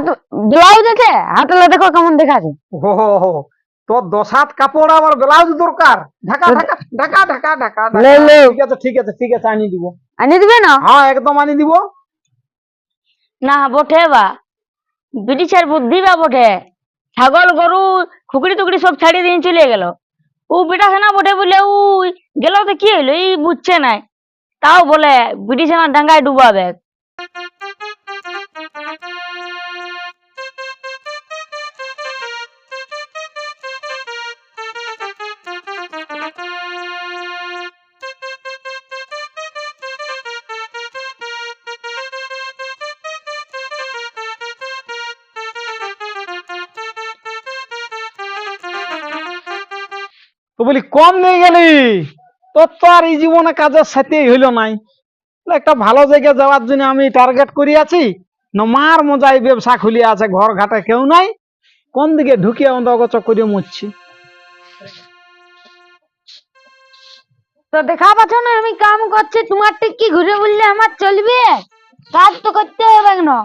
হাত ব্লাউজ আছে? হাতলে দেখো কেমন দেখাচ্ছে হো হো হো তোর দশ হাত কাপড় আবার ব্লাউজ দরকার। ঢাকা ঢাকা ঢাকা ঢাকা ঢাকা। ঠিক আছে ঠিক আছে ঠিক আছে আনিয়ে দিব। আনি দিবে না? হ্যাঁ একদম আনিয়ে দিব। না বটে বা। ব্রিটিশের বুদ্ধি বা বটে। ছাগল গরু খুকড়ি টুকড়ি সব ছাড়িয়ে দিয়ে চলে গেল। ও বেটা সেনা বটে বলে ও গেল তো কি হইল? এই বুঝছে নাই। তাও বলে ব্রিটিশ আমার ডাঙ্গায় ডুবাবে। তো বলি কম নিয়ে গেলি। তোর তো আর এই জীবনে কাজের সাথেই হইল নাই। একটা ভালো জায়গায় যাওয়ার জন্য আমি টার্গেট করি আছি। নমার মজাই ব্যবসা খুলে আছে ঘর ঘাটে কেউ নাই। কোন দিকে ঢুকিয়ে অন্তগত করে মুচ্ছি তো দেখা পাচ্ছ না আমি কাম করছি তোমার ঠিক কি ঘুরে বললে আমার চলবে? কাজ তো করতে হবে না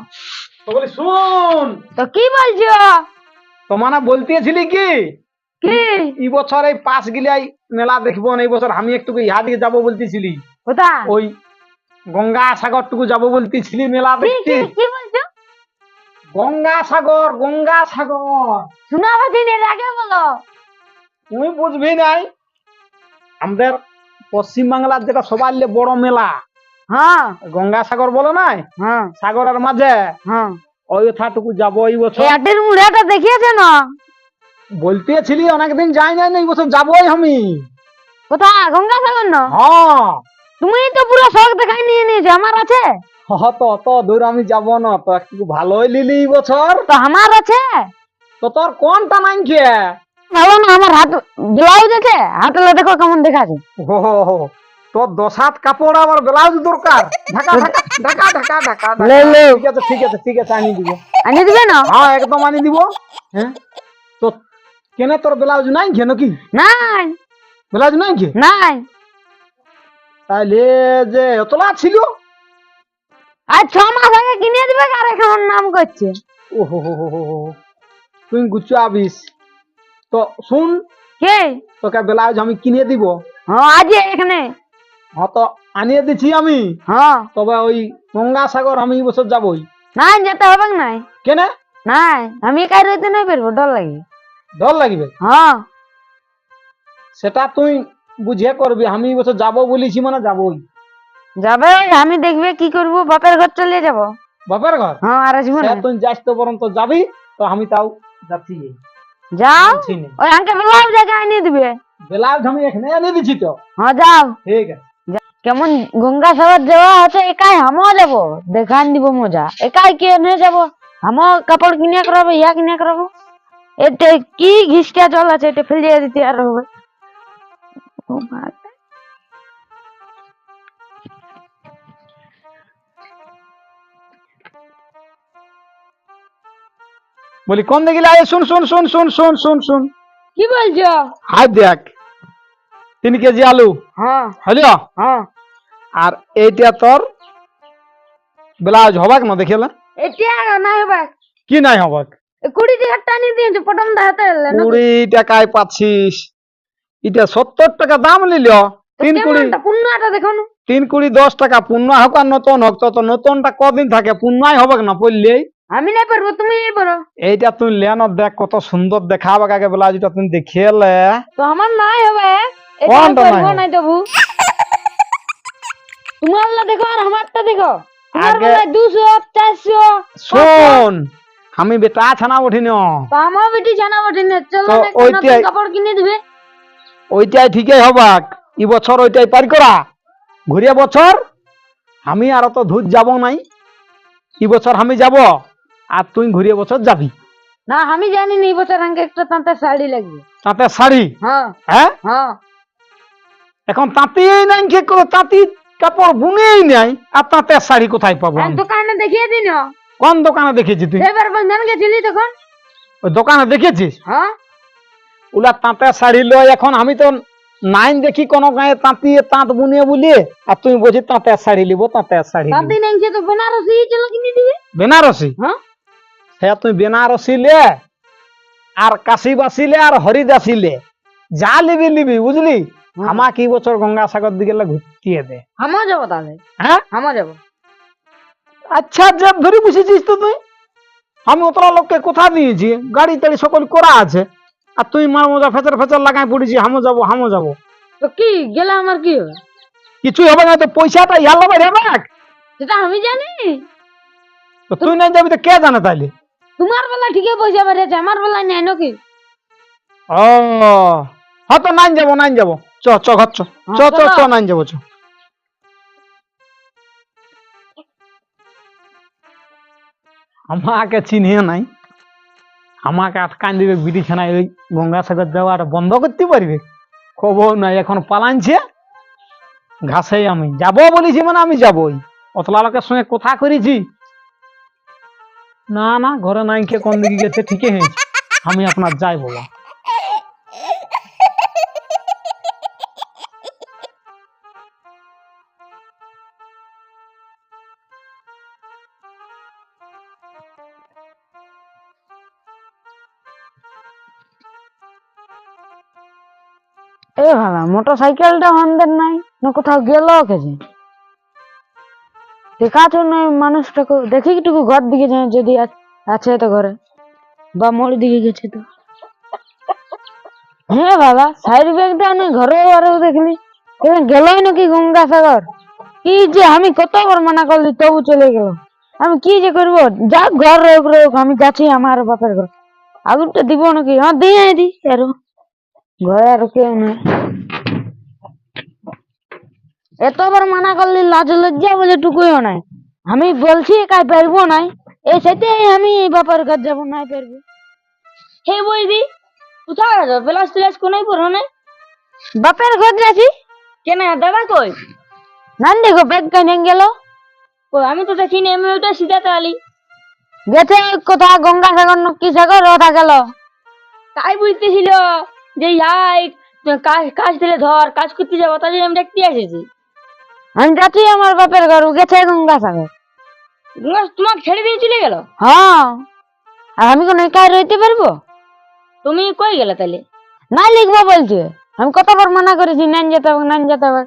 তো বলি শুন। তো কি বলছো? তো মানে বলতেছিলি কি? এই বছর এই পাঁচ গিলাই মেলা দেখব এই বছর আমি একটু ইহা দিকে যাব বলতেছিলি। ওই গঙ্গা সাগর টুকু যাব বলতেছিলি মেলা দেখতে। গঙ্গা সাগর গঙ্গা সাগর। শোনা এর আগে বলো। তুই বুঝবি নাই আমাদের পশ্চিম বাংলার যেটা সবার বড় মেলা হ্যাঁ। গঙ্গা সাগর বলো নাই? হ্যাঁ। সাগরের মাঝে হ্যাঁ। ওই ওঠাটুকু যাব এই বছর। মুড়াটা দেখিয়েছে না? বলতেছিলি অনেকদিন যাই না এই বছর যাবোই আমি। কোথায়? গঙ্গা সাগর না? হ্যাঁ। তুমি তো পুরো শখ দেখাই নিয়ে নিয়েছো আমার আছে? হ, তো অত দূর আমি যাব না তো একটু ভালোই লিলি এই বছর। তো আমার আছে? তো তোর কোনটা নাই কে ভালো না আমার হাত ব্লাউজ আছে? হাতলে দেখো কেমন হো হো। তোর দশ হাত কাপড় আবার ব্লাউজ দরকার? ঢাকা ঢাকা ঢাকা ঢাকা ঢাকা ঢাকা। লে, লে। ঠিক আছে ঠিক আছে ঠিক আছে আনিয়ে দিব। আনি দিবে না? হ্যাঁ একদম আনিয়ে দিব। হ্যাঁ? তো কেনে তোর ব্লাউজ নাই ঘে নাকি নাই। ব্লাউজ নাই ঘে? নাই। তাইলে যে এতলা ছিল? আর ছ মাস আগে কিনে দিবে আর এখন নাম করছে? ওহো হো হো হো। তুই গুচাবিস তো শুন কে? তোকে ব্লাউজ আমি কিনে দিব। হ্যাঁ আজ এখানে। হ্যাঁ তো আনিয়ে দিচ্ছি আমি। হ্যাঁ তবে ওই গঙ্গা সাগর আমি এই বছর যাবই। নাই যেতে হবে নাই। কেনে? নাই আমি একাই রইতে নাই পারব ডর লাগে। ডর লাগবে? হ্যাঁ। সেটা তুই বুঝে করবি আমি এই বছর যাব বলেছি মানে যাবই। যাবে আমি দেখবে কি করব বাপের ঘর চলে যাব। বাপের ঘর? হ্যাঁ আর আসব না। তুই যাস তো বরং তো যাবি তো আমি তাও যাচ্ছি। যাও ওই আঙ্কে ব্লাউজ জায়গায় এনে দিবে। ব্লাউজ আমি এখানে এনে দিচ্ছি তো। হ্যাঁ যাও। ঠিক আছে। কেমন গঙ্গা সাগর যাওয়া আছে একাই আমিও যাব দেখান দিব মজা। একাই কে নিয়ে যাব? আমিও কাপড় কিনে করাবো ইয়া কিনে করাবো? এতে কি ঘিসটা জল আছে এটা ফেলিয়ে দিতে আর হবে। বলি কোন দিকে লাগে? শুন শুন শুন শুন শুন শুন শুন। কি বলছো? হাই দেখ। তিন কেজি আলু। হ্যাঁ। হলিও হ্যাঁ। আর এইটা তোর ব্লাউজ হবাক না দেখিলে? এটা নাই হবে কি নাই হবাক? কুড়ি টাকা টানি দিয়েছ প্রথম দেখাতে এলে কুড়ি টাকায় পাচ্ছিস? এটা সত্তর টাকা দাম নিল। তিন কুড়ি কেমনটা পুণ্যটা তিন কুড়ি দশ টাকা পূর্ণ হোক আর নতুন হোক তো নতুনটা কদিন থাকে পূর্ণাই হবে না পড়লেই আমি নাই পারব তুমি পারো এইটা তুই লেন দেখ কত সুন্দর দেখাবে আগে ব্লাউজটা তুই দেখিলে তো আমার নাই হবে। কোনটা নাই নাই তবু। তোমার দেখো আর আমারটা দেখো। আগে- দুশো চারশো শোন। আমি বেটা ছানা উঠি ন তো বেটি জানা বটে না চলো ওইটাই- কাপড় কিনে দিবে। ওইটাই ঠিকই হবাক। ই বছর ওইটাই পার করা। ঘুরিয়া বছর আমি আর তো ধূত যাব নাই। ই বছর আমি যাব আর তুই ঘুরিয়ে বছর যাবি। না আমি জানি না এই বছর আমাকে একটা তাঁতে শাড়ি লাগবে। তাতে শাড়ি? হ্যাঁ। হ্যাঁ? হ্যাঁ। এখন তাঁতেই নাই কি করে তাঁতি কাপড় বুনেই নাই আর তাঁতে শাড়ি কোথায় পাবো দোকানে দেখিয়ে দিন। কোন দোকানে দেখেছি তুই? এবার বন্ধন গেছিলি তখন? ওই দোকানে দেখেছিস? হ্যাঁ। ওলা তাঁতের শাড়ি লয় এখন আমি তো নাইন দেখি কোনো গায়ে তাঁতি তাঁত বুনিয়ে বলি আর তুই বলছিস তাঁতের শাড়ি লিব তাঁতের শাড়ি। তাঁতি নেই তো বেনারসি চলো কিনে দিবে? বেনারসি? হ্যাঁ। সে তুই বেনারসি লে আর কাশিবাসি লে আর হরিদাসি লে যা লিবি লিবি বুঝলি? আমাকে এই বছর গঙ্গাসাগর দিকে ঘুরতিয়ে দে। আমার যাব তাহলে। হ্যাঁ? আমার যাব। আচ্ছা জেদ ধরে বসেছিস তো তুই? আমি অতটা লোককে কোথা দিয়েছি গাড়ি টাড়ি সকল করা আছে। আর তুই মার মজা ফেচার ফেচার লাগাই পড়েছি হামো যাব হামো যাব। তো কি গেলে আমার কি হবে? কিছুই হবে না তো পয়সাটা ইয়া লবে রে বাক সেটা আমি জানি। তো তুই নাই যাবি তো কে জানে তাইলে? তোমার বেলা ঠিকই পয়সা বেড়েছে আমার বেলা নেই নাকি? ও হ্যাঁ তো নাইন যাব নাইন যাব। চ চ ঘর চ। চ চ চ নাইন যাব চ। আমাকে চিনিয়ে নাই। আমাকে আটকান দিবে বিটিছানায় ওই গঙ্গাসাগর যাওয়াটা বন্ধ করতে পারবে? খবর নাই, এখন পালানছে ঘাসে আমি। যাব বলেছি মানে আমি যাবই। অতলা লোকের সঙ্গে কথা করেছি। না না, ঘরে নাই, কে কোন দিকে গেছে, ঠিকই হয়েছে। আমি আপনার যাই বাবা এ ভালা মোটর সাইকেলটা আমাদের নাই, না কোথাও গেল কেছে দেখাছো না মানুষটাকে, দেখি একটু ঘর দিকে যদি আছে তো ঘরে, বা দিকে গেছে তো। হ্যাঁ বাবা সাইড ব্যাগটা আমি ঘরে দেখলি? গেলই নাকি গঙ্গাসাগর? কি যে আমি কতবার মানা করলি, তবু চলে গেল। আমি কি যে করব? যা ঘর রোক রোক আমি যাচ্ছি আমার বাপের ঘর। আগুনটা দিব নাকি? হ্যাঁ দিয়ে দি আরও ঘরে আর কেউ নেই। এতবার মানা করলি লাজ লজ্জা বলে টুকুও নাই। আমি বলছি একাই পারব নাই? এই সাথে আমি বাপের ঘর যাব নাই পারব। হে বইদি কোথায়? আছো প্লাস প্লাস কোনাই পড়ো না বাপের ঘর যাচ্ছি। কেন দাদা কই? নান দেখো ব্যাগ কেন গেল। কই আমি তো দেখিনি আমি ওইটা সিধাতে আলি গেছে কোথা গঙ্গা সাগর নক্কি সাগর ওটা গেল। তাই বুঝতেছিল যে ইয়াই কাজ কাজ দিলে ধর কাজ করতে যাব তাই আমি দেখতে এসেছি আমি যাচ্ছি আমার বাপের ঘর ও গেছে গঙ্গা সাগর। তোমাকে ছেড়ে দিয়ে চলে গেল? হ্যাঁ। আর আমি কোনো একাই রইতে পারব? তুমি কই গেলে তাহলে না লিখব বলছে। আমি কতবার মানা করেছি নান যেতে হবে নান যেতে হবে।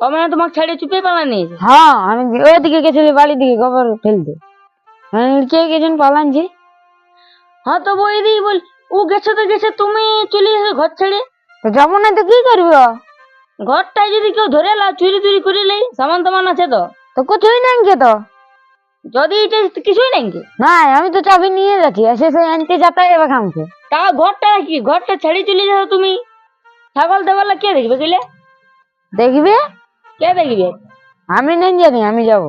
ও মানে তোমাকে ছেড়ে চুপে পালা নিয়েছে? হ্যাঁ আমি ওইদিকে গেছিলি বাড়ির দিকে গোবর ফেলতে। আমি কে গেছেন পালানছি হ্যাঁ তো বই বল ও গেছে তো গেছে তুমি চলে এসে ঘর ছেড়ে। তো যাব না তো কি করব? ঘরটাই যদি কেউ ধরে লা চুরি চুরি করে লাই সামান তামান আছে তো। তো কিছুই নাই কে তো। যদি এটা কিছুই নাই কে না আমি তো চাবি নিয়ে যাচ্ছি এসে সে আনতে যেতে হবে খামকে তা ঘরটা কি? ঘরটা ছেড়ে চলে যাও তুমি। ছাগল দেওয়ালা কে দেখবে গেলে দেখবে? কে দেখবে? আমি নেই জানি আমি যাব।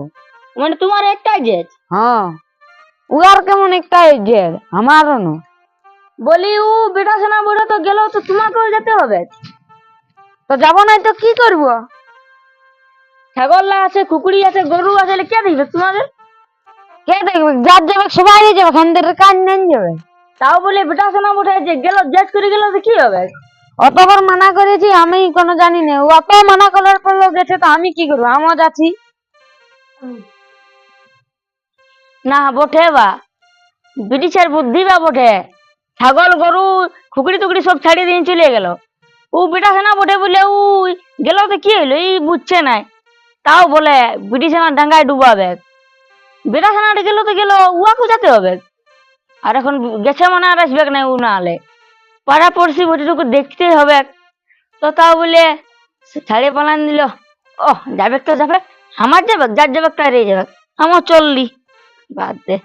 মানে তোমার একটাই জেদ? হ্যাঁ। উয়ার কেমন একটাই জেদ? আমারও না। বলি ও বেটা সোনা বড় তো গেল তো তোমাকেও যেতে হবে। তো যাব না তো কি করব? ছাগল আছে কুকুরি আছে গরু আছে কে দেখবে তোমাদের? কে দেখবে? যার যাবে সবাই যাবে খানদের কাজ নেন যাবে। তাও বলে বেটা সোনা উঠে যে গেল জেজ করে গেল তো কি হবে? অতবার মানা করেছি আমি কোনো জানি না ও অত মানা করার পরও গেছে তো আমি কি করব? আমিও যাচ্ছি। না বটে বা। ব্রিটিশের বুদ্ধি বা বটে। ছাগল গরু খুকড়ি টুকড়ি সব ছাড়িয়ে দিয়ে চলে গেল। ও বেটা সেনা বটে বলে ও গেল তো কি হইল? এই বুঝছে নাই। তাও বলে, ব্রিটিশ সেনা ডাঙ্গায় ডুবাবে। বেটা সেনাটা গেল তো গেল উয়াকে যেতে হবে। আর এখন গেছে মনে আর আসবে না ও না হলে পাড়া পড়শি বটিটুকু দেখতে হবে। তো তাও বলে, সে ছাড়িয়ে পালান দিল। ও যাবে তো যাবে আমার যাবে যার যাবে তাই যাবে আমার চললি। বাদ দে।